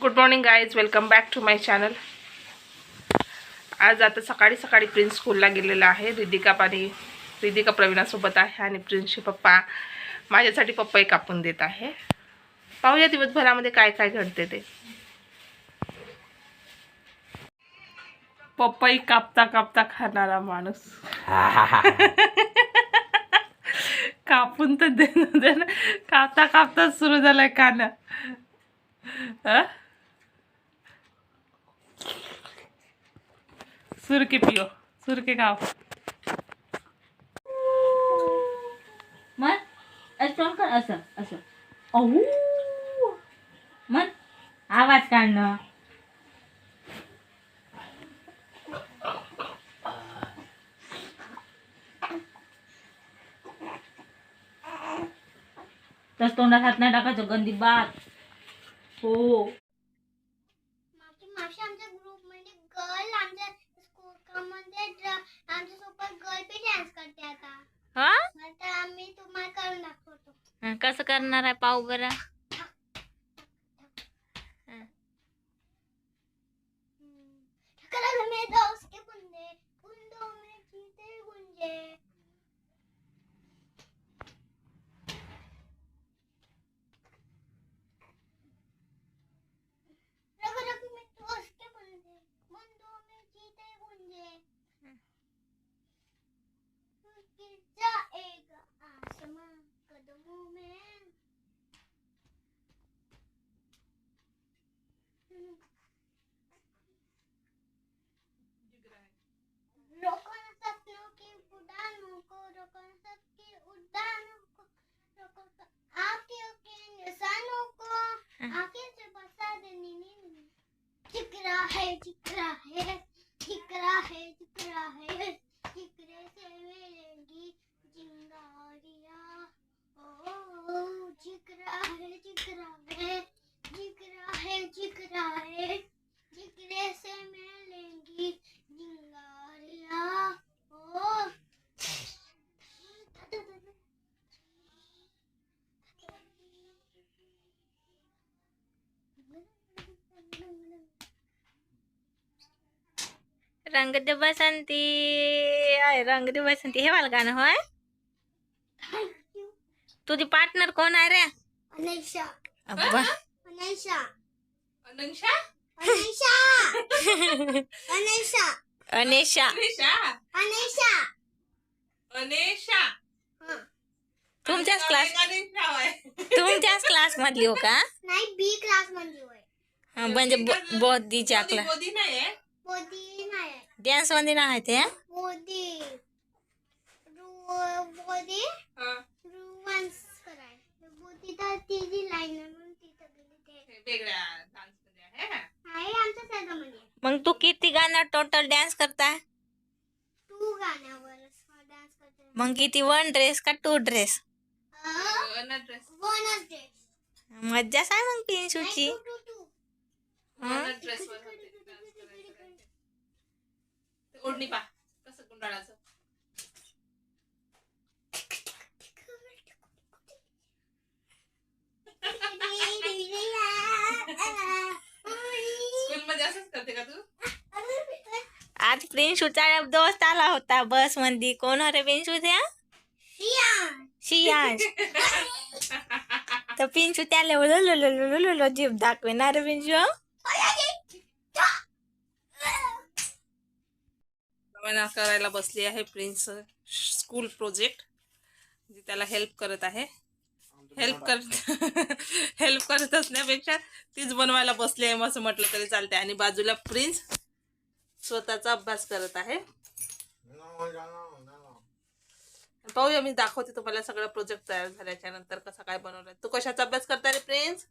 Good morning guys welcome back to my channel आज आता सकाळी सकाळी प्रिन्स स्कूलला गेलेला आहे. रिदिका पाणी रिदिका प्रवीणासोबत आहे आणि प्रिन्सचे पप्पा माझ्यासाठी पप्पाही कापून देत आहे. पाहूया दिवसभरामध्ये काय काय घडते ते. पप्पाई कापता कापता खाणारा माणूस. कापून तर देणं देणं. कापता कापता सुरू झालंय खाणं. अ? सुर के पिओ सुर के खाओ मग असं कर असं असं. अहू मग आवाज काढणं तस तोंडात हात नाही टाकायचं गंदी बात. हो. मावशी आमच्या ग्रुपमध्ये गर्ल आमच्या हा कसं करणार आहे पाहू बरं. गिर जाएगा आसमां कदमों में रोको न सपनों की उड़ानों को रोको न सबकी उड़ानों को रोको है चिकरा है चिकरे से मिलेंगी चिंगारिया ओ। रंग दे बसंती। रंग दे बसंती। हे वाला गाणं होय? तुझी पार्टनर कोण आहे रे? अनैशा. अब्बा. अनैशा. अनंशा? अनैशा. अनैशा. अनेशा. अनेशा? अनैशा. अनेशा. हं. तुमच्याच क्लास तुमच्याच क्लास मधली हो का? नाही बी क्लासमध्ये होय. हा, म्हणजे ब- बोधीच्या मोदी- क्लास मोदी नाही आहे मोदी नाही आहे. डॅन्समध्ये नाही आहे ते? मोदी रु- मोदी हा. रुवन्स कराय मोदी तर ती जी लाईन आहे म्हणून तिथं गेली ते वेगळ्या डान्समध्ये आहे हा. आहे आमच्या शेतामध्ये मग तू किती गाणं टोटल डॅन्स करताय? तू गाण्यावर डान्स करते. मग किती? वन ड्रेस का टू ड्रेस मज्जाच आहे मग पिंशूची. टू टू टू हं? करायचं. ते ओढणी पा. कसं गुंडाळाचं स्कूल मध्ये असंच करते का तू प्रिन्शूचा दोस्त आला होता बसमध्ये कोण होते प्रिन्शू त्या? शियांश. तर पिंचू त्याला जीभ दाखवेणार पिंचू रवाना करायला बसली आहे प्रिन्स स्कूल प्रोजेक्ट जी त्याला हेल्प करत आहे हेल्प करत हेल्प करत असण्यापेक्षा तीच बनवायला बसली आहे असं म्हटलं तरी चालते आणि बाजूला प्रिन्स स्वतःचा अभ्यास करत आहे. पाहूया मी दाखवते तुम्हाला सगळं प्रोजेक्ट तयार झाल्याच्यानंतर कसं काय बनवलंय. तू कशाचा अभ्यास करता रे प्रिन्स?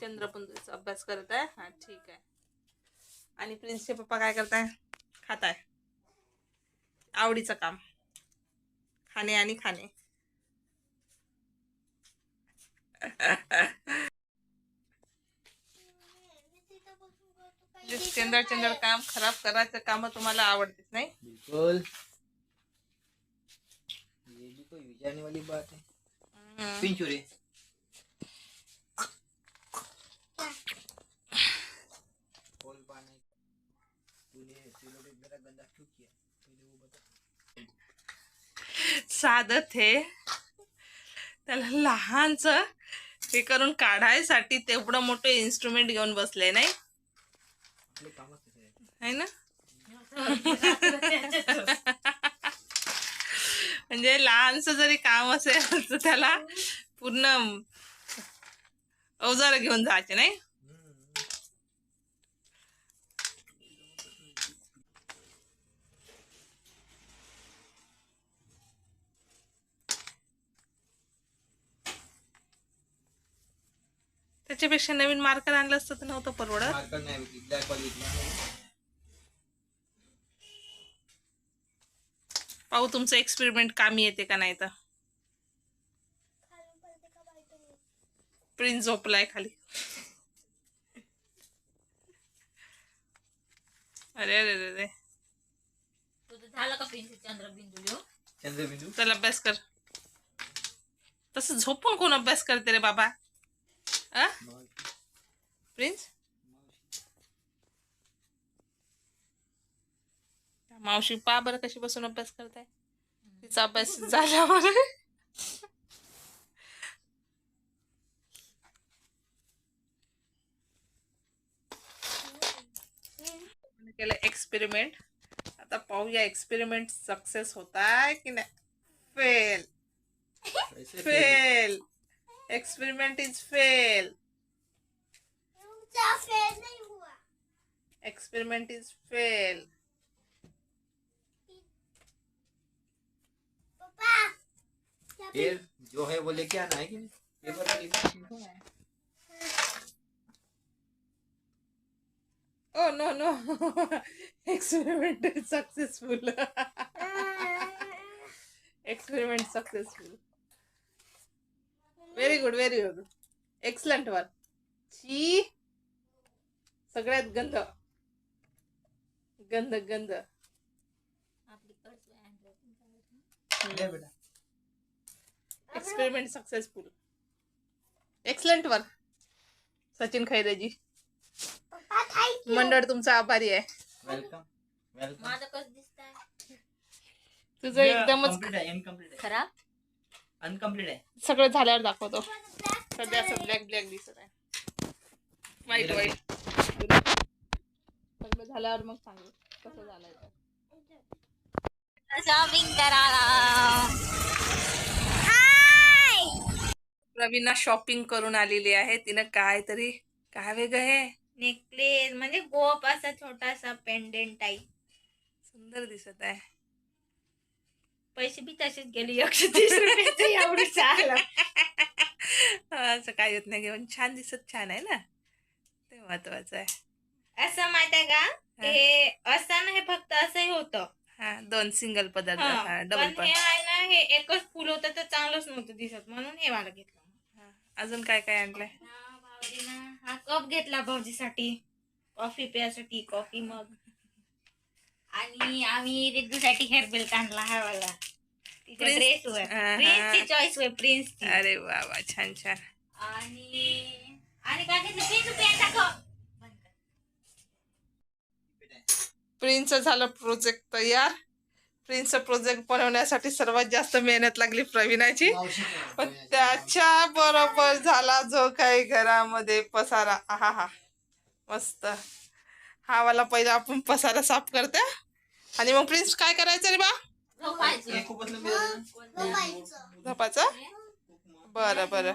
चंद्रपुंजचा अभ्यास करत आहे. हा ठीक आहे. आणि प्रिन्सचे पप्पा काय करताय? खात आहे आवडीचं काम. खाणे आणि खाणे. चेंदळ चेंदळ काम खराब करायचं काम तुम्हाला आवडतेच नाही? बिलकुल. साधत हे त्याला लहानच हे करून काढायसाठी तेवढं मोठं इन्स्ट्रुमेंट घेऊन बसले नाही? आहे. ना म्हणजे लहानस जरी काम असेल तर त्याला पूर्ण अवजार घेऊन जायचे नाही त्याच्यापेक्षा नवीन मार्कर आणलं असतं तर नव्हतं परवडत. मार्कर नाही होती ब्लॅक वाली घेतली पाहू तुमचं एक्सपेरिमेंट कामी येते का नाही तर. प्रिन्स झोपलाय खाली. अरे अरे अरे अरे. तुझं झालं का प्रिन्स चंद्रबिंदू चंद्रबिंदू? चल अभ्यास कर. तसं झोपून कोण अभ्यास करते रे बाबा? आ प्रिन्स मावशी पा बरं कशी बसून अभ्यास करताय. तिचा अभ्यास झाल्यावर केलं एक्सपेरिमेंट आता पाहूया एक्सपेरिमेंट सक्सेस होताय की नाही? Fail fail? Fail experiment is fail तुमचा फेल नहीं हुआ एक्सपेरिमेंट इज फेल पापा यहाँ पे फिर जो है वो लेके आना है कि नहीं? पेपर में लिखना है। Oh no no. Very good very good excellent वर ची सगळ्यात गंध. गंध गंध. एक्सपेरिमेंट सक्सेसफुल एक्सलंट वर सचिन खैरेजी. मंडळ तुमचा आभारी आहे. वेलकम वेलकम माझं कसं दिसतंय? तुझं एकदमच खराब? अनकम्प्लीट आहे. सगळं झाल्यावर दाखवतो. सध्या असं ब्लॅक ब्लॅक दिसत आहे. वाईट वाईट सगळं झाल्यावर मग सांगू कसं झालंय शॉपिंग करायला. प्रवीणा शॉपिंग करून आलेली आहे. तिनं काय तरी काय वेगळं हे? नेकलेस म्हणजे गोप असा छोटासा पेंडेंट टाईप सुंदर दिसत आहे. पैसे बी तसेच गेले एकशे तीस रुपयाचे एवढं चाललं असं काय येत नाही घेऊन छान दिसत छान आहे ना? ते महत्वाचं आहे. असं माहीत आहे का? हे. असं ना हे फक्त असंही होतं. हा दोन सिंगल पदार्थ हा, डबल पण हे आहे ना हे एकच फुल होतं तर चांगलंच नव्हतं दिसत म्हणून हे मला घेतलं. हा. अजून काय काय आणलंय? हा, भाऊजीनं हा कप घेतला भाऊजीसाठी. Coffee प्यासाठी coffee mug. आणि आम्ही रिद्धूसाठी हेअर बेल्ट आणला हा वाला तिच्या Prince- ड्रेस वर. हा, हा. प्रिन्सची चॉईस वर प्रिन्सची अरे वा वा छान छान. आणि आणि काय घेतलं प्रिन्स पेन टाकव बंद कर. प्रिन्सचं झालं प्रोजेक्ट तयार. प्रिन्सचं प्रोजेक्ट बनवण्यासाठी सर्वात जास्त मेहनत लागली प्रवीणाची. पण त्याच्या बरोबर झाला जो काही घरामध्ये पसारा. आहा हा मस्त. हा वाला पहिला आपण पसारा साफ करते. आणि मग प्रिन्स काय करायचं रे बा? झोपायचं. हे बरं बरं.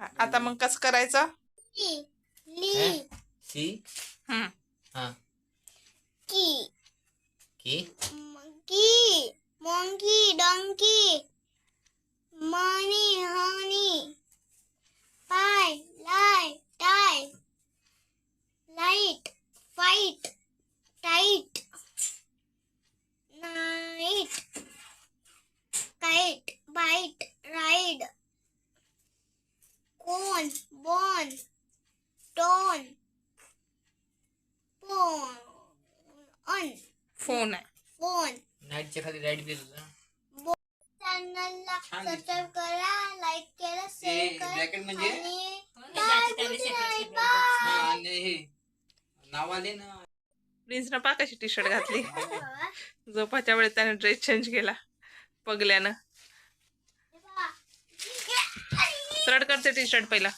हा, आता मग कसं करायचं? Pone on. फोन आहे phone नाईटच्या खाली राईट दिलं ना. चॅनलला छान सबस्क्राईब करा लाईक करा शेअर ते करा ब्रॅकेट म्हणजे आणि. हा, आणि हे नाव आले ना. प्रिन्सनं पा कशी टी शर्ट घातली. झोपाच्या वेळेस त्याने ड्रेस चेंज केला. पगल्यानं. रड करते टी शर्ट पहिला.